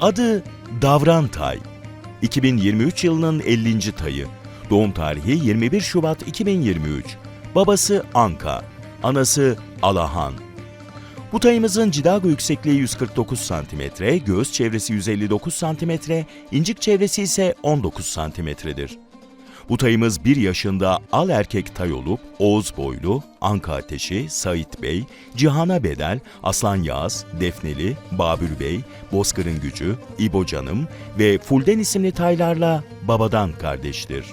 Adı Davran Tay. 2023 yılının 50. tayı. Doğum tarihi 21 Şubat 2023. Babası Anka, anası Alahan. Bu tayımızın cidago yüksekliği 149 cm, göğüs çevresi 159 cm, incik çevresi ise 19 cm'dir. Bu tayımız 1 yaşında al erkek tay olup Oğuz Boylu, Anka Ateşi, Sait Bey, Cihana Bedel, Aslan Yağız, Defneli, Babür Bey, Bozkır'ın Gücü, İbo Canım ve Fulden isimli taylarla babadan kardeştir.